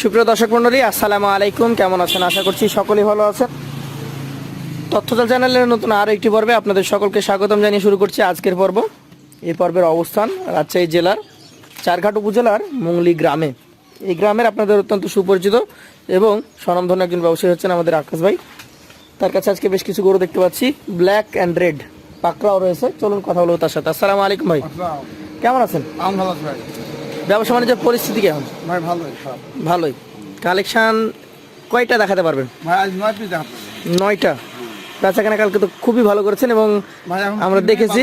সুপ্রিয় দর্শক মন্ডলী আসসালামু আলাইকুম। কেমন আছেন? আশা করছি সকলেই ভালো আছেন। তথ্যজাল চ্যানেলের নতুন আরও একটি পর্বে আপনাদের সকলকে স্বাগতম জানিয়ে শুরু করছি আজকের পর্ব। এই পর্বের অবস্থান রাজশাহী জেলার চারঘাট উপজেলার মুংলি গ্রামে। এই গ্রামের আপনাদের অত্যন্ত সুপরিচিত এবং স্বনামধন্য একজন ব্যবসায়ী হচ্ছেন আমাদের আকাশ ভাই। তার কাছে আজকে বেশ কিছু গরু দেখতে পাচ্ছি। ব্ল্যাক অ্যান্ড রেড পাকড়াও রয়েছে। চলুন কথা বলব তার সাথে। আসসালামু আলাইকুম ভাই। কেমন আছেন? ভাই। ব্যবসা বাণিজ্য পরিস্থিতি কেমন? ভাই ভালোই সব। ভালোই। কালেকশন কয়টা দেখাতে পারবেন? ভাই আজ নয় পিস দেখাতে নয়টা। বেচাকেনা কালকে তো খুবই ভালো করেছেন এবং আমরা দেখেছি।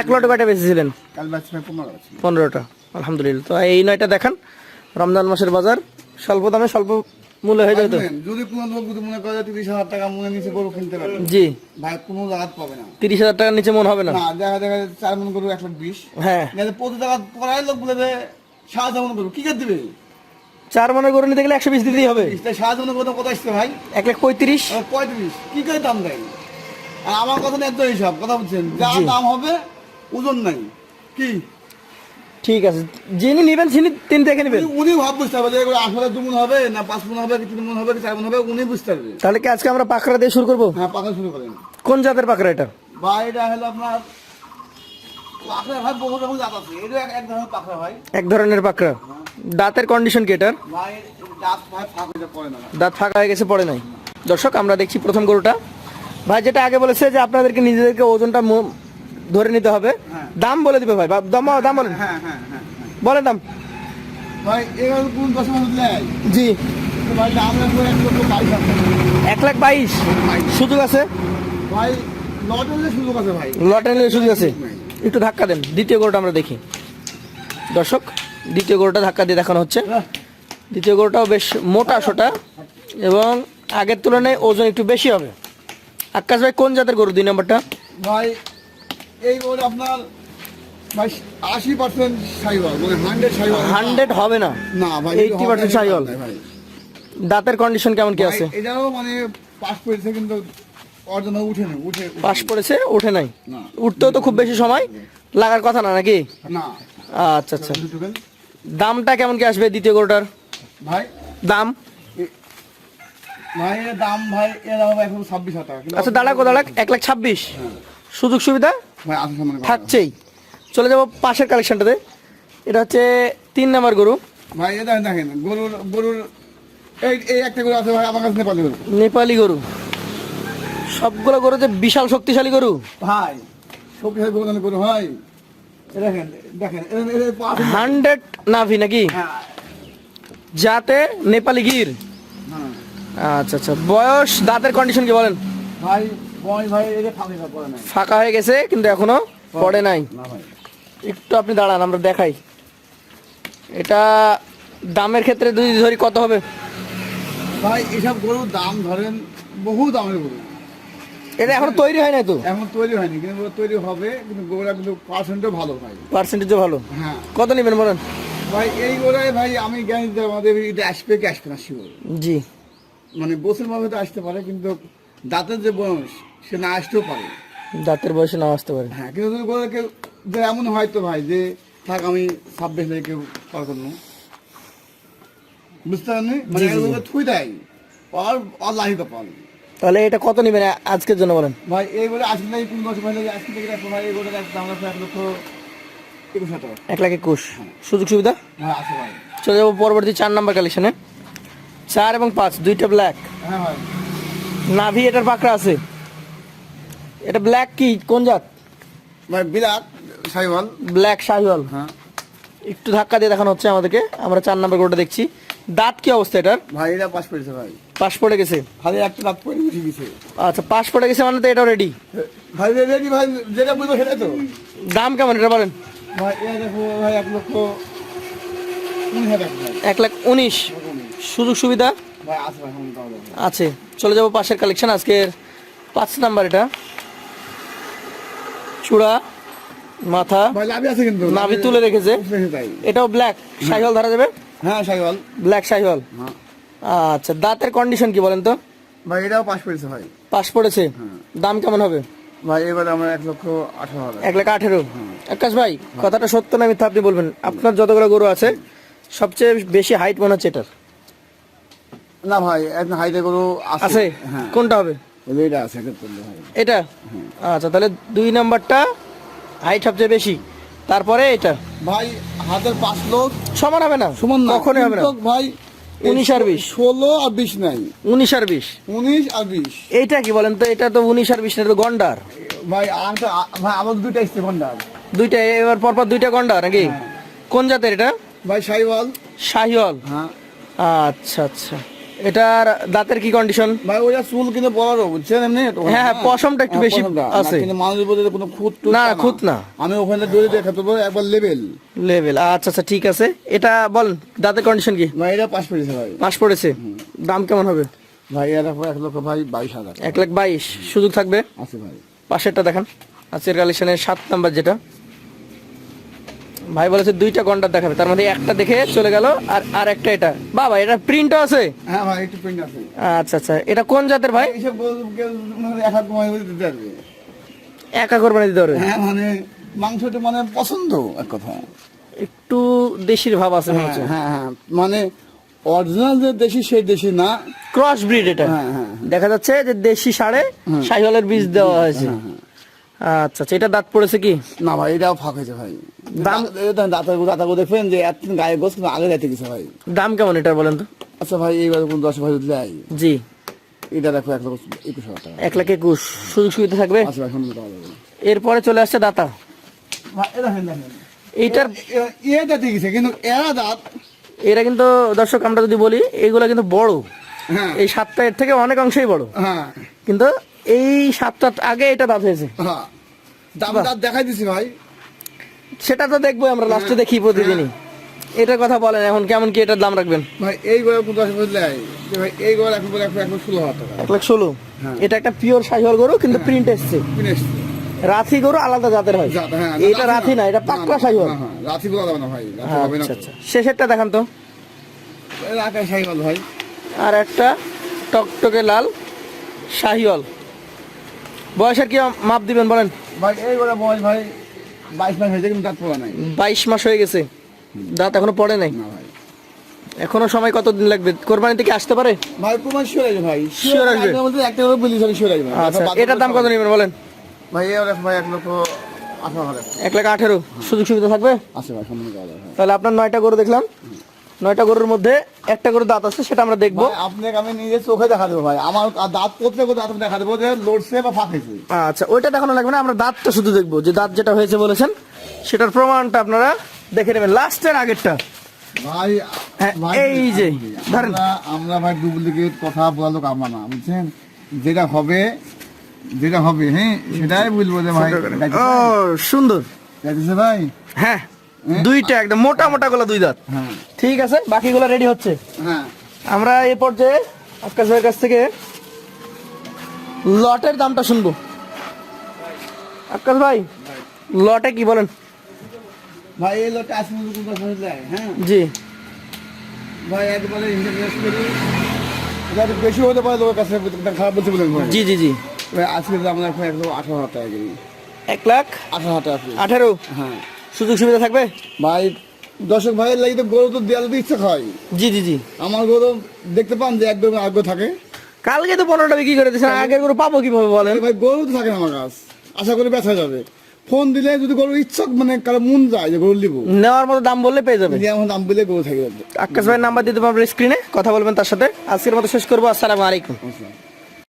এক লটে কয়টা বেঁচেছিলেন? পনেরোটা। আলহামদুলিল্লাহ। তো এই নয়টা দেখান। রমজান মাসের বাজার। স্বল্প দামে স্বল্প মূল্য হয়ে তো? যদি কোনো লোক যদি মনে করে তিরিশ হাজার টাকা মনে নিচে গরু কিনতে পারে জি। ভাই কোনো জায়গা পাবে না। তিরিশ হাজার টাকার নিচে মন হবে না? না দেখা দেখা চার মন গরু এক লাখ বিশ। হ্যাঁ। প্রতি টাকা পড়ায় লোক বলে সাহায্য মনে করব কি করে দিবে? চার মনের গরু নিতে গেলে একশো বিশ দিতেই হবে। সাহায্য মনে করতে কত আসছে ভাই? এক লাখ পঁয়ত্রিশ। পঁয়ত্রিশ। কি করে দাম দেয়? আর আমার কথা নেই তো হিসাব কথা বলছেন যা দাম হবে ওজন নাই। কি? ঠিক আছে। যিনি নেবেন তিনি তিনি দেখে নেবেন। উনি- ভাব বুঝতে হবে যে আসলে দু মন হবে না পাঁচ মন হবে কি তিন মন হবে কি চার মন হবে উনি বুঝতে পারবে। তাহলে কি আজকে আমরা পাকড়া দিয়ে শুরু করব? হ্যাঁ পাকা শুরু করেন। কোন জাতের পাকড়া এটা? বা এটা হলো আপনার পাখরা ভাই বহু রকম জাত আছে। এটা এক- ধরনের ভাই এক ধরনের পাকড়া। দাঁতের কন্ডিশন কি এটার। দাঁত ফাঁকা হয়ে গেছে পড়ে নাই। দর্শক আমরা দেখছি প্রথম গরুটা। ভাই যেটা আগে বলেছে যে আপনাদেরকে নিজেদেরকে ওজনটা ধরে নিতে হবে। হ্যাঁ। দাম বলে দিবে ভাই দাম দাম বলেন। হ্যাঁ হ্যাঁ হ্যাঁ হ্যাঁ। বলেন দাম। ভাই জি। ভাই দাম রাখব এক লাখ বাইশ সুযোগ আছে? ভাই লটেলে সুযোগ আছে ভাই। লটে নিলে সুযোগ আছে। একটু ধাক্কা দেন দ্বিতীয় গরুটা আমরা দেখি। দর্শক দ্বিতীয় গরুটা ধাক্কা দিয়ে দেখানো হচ্ছে। দ্বিতীয় গরুটাও বেশ মোটা সোটা এবং আগের তুলনায় ওজন একটু বেশি হবে। আকাশ ভাই কোন জাতের গরু? দুই নম্বরটা। ভাই এই আপনার আশি পার্সেন্ট সাইওয়াল মানে হান্ড্রেড সাইওয়াল। হান্ড্রেড হবে না? না ভাই 80% সাইওয়াল। দাঁতের কন্ডিশন কেমন কি আছে? ভাই, এটাও মানে পাস করেছে কিন্তু অর্জন উঠে না উঠে উঠে- পড়েছে ওঠে নাই? উঠতেও তো খুব বেশি সময় লাগার কথা না নাকি? না। আচ্ছা আচ্ছা। দামটা কেমন কি আসবে দ্বিতীয় গরুটার? ভাই? দাম? ভাই দাম ভাই এর হবে এখন ছাব্বিশ হাজার আচ্ছা দাঁড়াক দাঁড়াক এক লাখ ছাব্বিশ। সুযোগ সুবিধা? থাকছেই। চলে যাব পাশের কালেকশনটাতে এটা হচ্ছে তিন নাম্বার গরু। ভাই এ দেখেন দেখেন গরুর গরুর এই এই একটা গরু আছে ভাই আমার কাছে নেপালি গরু। নেপালি গরু। সবগুলো গরু যে বিশাল শক্তিশালী গরু। ভাই শক্তিশালী গরু দানের গরু ভাই। দেখেন দেখেন হান্ড্রেড নাভি নাকি? হ্যাঁ। যাতে নেপালি গির। হ্যাঁ। আচ্ছা আচ্ছা। বয়স দাঁতের কন্ডিশন কি বলেন? ভাই এটা ফাঁকি হয়ে গেছে কিন্তু এখনও পড়ে নাই। না ভাই। একটু আপনি দাঁড়ান আমরা দেখাই। এটা দামের ক্ষেত্রে যদি ধরি কত হবে? ভাই এসব গরুর দাম ধরেন বহু দামের গরু। এটা এখনও তৈরি হয় নাই তো? এখন তৈরি হয়নি কিন্তু তৈরি হবে কিন্তু গরুটা কিন্তু পার্সেন্টও ভালো ভাই। পার্সেন্টেজও ভালো? হ্যাঁ। কত নেবেন বলেন? ভাই এই গরুটাই ভাই আমি জ্ঞান দিতে আমাদের এটা আসবে কি আসবে না শিওর। জি। মানে বছর ভাবে তো আসতে পারে কিন্তু দাঁতের যে বয়স সে না আসতেও পারে। দাঁতের বয়সে না আসতে পারে। হ্যাঁ কিন্তু যদি কেউ যে এমন হয় তো ভাই যে থাক আমি ছাব্বিশ থেকে কেউ পার করব বুঝতে পারেননি মানে থুই দেয়। আর আল্লাহি তো পাল তাহলে এটা কত নেবেন? আজকের জন্য বলেন। ভাই এই বলে আজকে নাই কোন বছর ভাই আজকে থেকে রাখব ভাই এই গরুটা একটা আমরা এক লক্ষ একুশ হাজার টাকা। এক লাখ একুশ। সুযোগ সুবিধা? হ্যাঁ আছে ভাই। চলে যাব পরবর্তী চার নাম্বার কালেকশনে চার এবং পাঁচ দুইটা ব্ল্যাক হ্যাঁ ভাই। নাভি এটার পাকড়া আছে। এটা ব্ল্যাক কি? কোন জাত? মানে বিরাট সাইওয়াল। ব্ল্যাক শাহিওয়াল হ্যাঁ। একটু ধাক্কা দিয়ে দেখানো হচ্ছে আমাদেরকে। আমরা চার নাম্বার গরুটা দেখছি। দাঁত কি অবস্থা এটার? ভাই এটা পাস করেছে ভাই। পাশ পড়ে গেছে? খালি একটা রাত পরে উঠে গেছে। আচ্ছা পাশ পড়ে গেছে মানে তো এটা রেডি ভাই রেডি ভাই যেটা বুঝব সেটা তো। দাম কেমন এটা বলেন? ভাই এ দেখো ভাই এক লক্ষ ভাই এক লাখ উনিশ। সুযোগ সুবিধা? ভাই আছে চলে যাব পাশের কালেকশন আজকের পাঁচ নাম্বার এটা। চূড়া মাথা ভাই লাভই আছে কিন্তু। নাভি তুলে রেখেছে। রেখে এটাও ব্ল্যাক শাহিওয়াল ধরা যাবে? হ্যাঁ ব্ল্যাক হ্যাঁ। আচ্ছা দাঁতের কন্ডিশন কি বলেন তো? ভাই এটাও পাস করেছে ভাই। পাশ পড়েছে? দাম কেমন হবে? ভাই এবার আমরা এক লক্ষ আঠারো এক লাখ আঠেরো। আকাশ ভাই কথাটা সত্য না মিথ্যা আপনি বলবেন? আপনার যতগুলো গরু আছে সবচেয়ে বেশি হাইট মনে হচ্ছে এটার। না ভাই হাইটে গরু আছে? হ্যাঁ। কোনটা হবে? এটা আছে এটা এটা? আচ্ছা তাহলে দুই নাম্বারটা হাইট সবচেয়ে বেশি। তারপরে এটা? ভাই হাতের পাঁচ লোক। সমান হবে না? সমান কখনই হবে না। ভাই উনিশ আর বিশ। ষোলো আর বিশ নাই। উনিশ আর বিশ। উনিশ আর বিশ। এইটা কি বলেন তো? এটা তো উনিশ আর বিশ এটা তো গন্ডার। ভাই আর আমার দুইটা দুইটা এবার পরপর দুইটা গন্ডার নাকি? হ্যাঁ। কোন জাতের এটা? ভাই সাইওয়াল শাহিওয়াল। হ্যাঁ। আচ্ছা আচ্ছা। এটার দাঁতের কি কন্ডিশন ভাই ওইটা চুল কিন্তু বড় বুঝছেন এমনি? হ্যাঁ, হ্যাঁ, পশমটা একটু বেশি আছে। কিন্তু মানুষের বলতে কোনো খুঁত না, খুঁত না। আমি ওখানে দৌড়ে একবার লেভেল লেভেল আচ্ছা আচ্ছা ঠিক আছে। এটা বলেন দাঁতের কন্ডিশন কি? ভাই এটা পাশ পেয়েছে ভাই। মাস পড়েছে? দাম কেমন হবে? ভাই এক লক্ষ ভাই বাইশ হাজার। এক লাখ বাইশ। সুযোগ থাকবে? আছে ভাই। পাশেরটা দেখান। আজকের কালেকশনের সাত নাম্বার যেটা। ভাই বলেছে দুইটা গন্ডার দেখাবে। তার মধ্যে একটা দেখে চলে গেল আর আর একটা এটা। বাবা এটা প্রিন্টও আছে? হ্যাঁ ভাই একটু প্রিন্ট আছে। আচ্ছা আচ্ছা। এটা কোন জাতের ভাই? মানে এক কমাই দিতে পারবে। একা কোরবানি দিতে পারবে? হ্যাঁ মানে মাংসটা মানে পছন্দ এক কথা। একটু দেশির ভাব আছে হ্যাঁ হ্যাঁ মানে অরিজিনাল যে দেশি সেই দেশি না। ক্রস ব্রিড এটা। হ্যাঁ, হ্যাঁ, দেখা যাচ্ছে যে দেশি সাড়ে শাহিওয়ালের বীজ দেওয়া হয়েছে। আচ্ছা আচ্ছা এটা দাঁত পড়েছে কি? না ভাই এটাও ফাঁক হয়েছে ভাই। দাম- দাঁতাগুলো দেখবেন যে এত গায়ে গোস কিন্তু আগে যাইতে গেছে ভাই। দাম কেমন এটা বলেন তো? আচ্ছা ভাই এইবার কোন দশ ভাই দিলে জি। এটা দেখো এক লক্ষ একুশ হাজার টাকা। এক লাখ একুশ। সুযোগ সুবিধা থাকবে? আচ্ছা এরপরে চলে আসছে দাতা। এইটার এটা ঠিক আছে কিন্তু এরা দাঁত এরা কিন্তু দর্শক আমরা যদি বলি এগুলো কিন্তু বড়। হ্যাঁ। এই সাতটা এর থেকে অনেক অংশেই বড়। হ্যাঁ। কিন্তু এই সাতটা আগে এটা দাঁত হয়েছে। হ্যাঁ। দাম দাঁত দেখাই দিছি ভাই। সেটা তো দেখব আমরা লাস্টে দেখি প্রতিদিনই। এটার কথা বলেন এখন কেমন কি এটার দাম রাখবেন? ভাই এই গড়ে দশ ভাই এই গড়ে এখন বলে এখন ষোলো টাকা। এক লাখ ষোলো? হ্যাঁ। এটা একটা পিওর শাহিওয়াল গরু কিন্তু প্রিন্ট এসছে। কিনে এসছে। রাথি গরু আলাদা জাতের হয়। হ্যাঁ, এটা রাথি না। এটা পাকড়া হ্যাঁ, হ্যাঁ, রাথি বলা যাবে না ভাই হবে না আচ্ছা আচ্ছা। শেষেরটা দেখান তো। রাখাই সাইকেল ভাই। আর একটা টকটকে লাল শাহিওয়াল। বয়সের কি মাপ দিবেন বলেন? ভাই এই গড়ে বয়স ভাই বাইশ মাস হয়েছে কিন্তু দাঁত পড়া নাই। বাইশ মাস হয়ে গেছে। দাঁত এখনও পড়ে নাই? এখনও সময় কতদিন লাগবে? কোরবানি থেকে আসতে পারে? ভাই প্রমাণ শিওর আসবে ভাই। Sure আসবে? একটা করে বলি সরি শিওর আসবে। আচ্ছা এটার দাম কত নেবেন বলেন? ভাই এক লক্ষ আঠারো এক লাখ আঠেরো। সুযোগ সুবিধা থাকবে? আছে ভাই সম্মান তাহলে আপনার নয়টা গরু দেখলাম। নয়টা গরুর মধ্যে একটা গরু দাঁত আছে সেটা আমরা দেখব। আপনাকে আমি নিজে চোখে দেখা দেবো ভাই। আমার দাঁত করতে করতে দাঁত দেখা দেবো যে লড়ছে বা ফাঁকেছে। আচ্ছা ওইটা দেখানো লাগবে না আমরা দাঁতটা শুধু দেখব যে দাঁত যেটা হয়েছে বলেছেন। সেটার প্রমাণটা আপনারা দেখে নেবেন। লাস্টের আগেরটা। ভাই হ্যাঁ, এই যে, ধরেন। আমরা ভাই ডুপ্লিকেট কথা বলা লোক না বুঝছেন? যেটা হবে যেটা হবে হ্যাঁ? সেটাই বলব যে ভাই ও সুন্দর। ভাই? হ্যাঁ। দুইটা একদম মোটা মোটা গুলো দুই দাঁত। হ্যাঁ। ঠিক আছে বাকিগুলো রেডি হচ্ছে। হ্যাঁ। আমরা এই পর্যায়ে আকাশ ভাইয়ের কাছ থেকে লটের দামটা শুনব। আকাশ ভাই লটে কি বলেন? ভাই এই কোন কথা যায় হ্যাঁ? জি। ভাই একবারে যাতে বেশি হতে পারে লোকের কাছে খারাপ বলতে বলেন জি জি জি। ভাই আজকে আমরা এখন একদম আঠারো হাজার টাকা এক লাখ আঠারো হাজার টাকা। আঠেরো? হ্যাঁ। সুযোগ সুবিধা থাকবে? ভাই দর্শক ভাইয়ের লাগি তো গরু তো দেয়ালে তো ইচ্ছা হয়। জি জি জি। আমার গরু দেখতে পান যে একদম আগ্রহ থাকে। কালকে তো পনেরোটা বিক্রি করে দিয়েছেন আগের করে পাবো কীভাবে বলেন? ভাই গরু তো থাকে না আমার কাছ। আশা করি ব্যথা যাবে। ফোন দিলে যদি গরু ইচ্ছক মানে কারও মন যায় যে গরু নিবো। নেওয়ার মতো দাম বললে পেয়ে যাবে। আমার দাম বলে গরু থাকে আকাশ ভাইয়ের নাম্বার দিতে পারবেন স্ক্রিনে কথা বলবেন তার সাথে। আজকের মতো শেষ করব। আসসালামু আলাইকুম।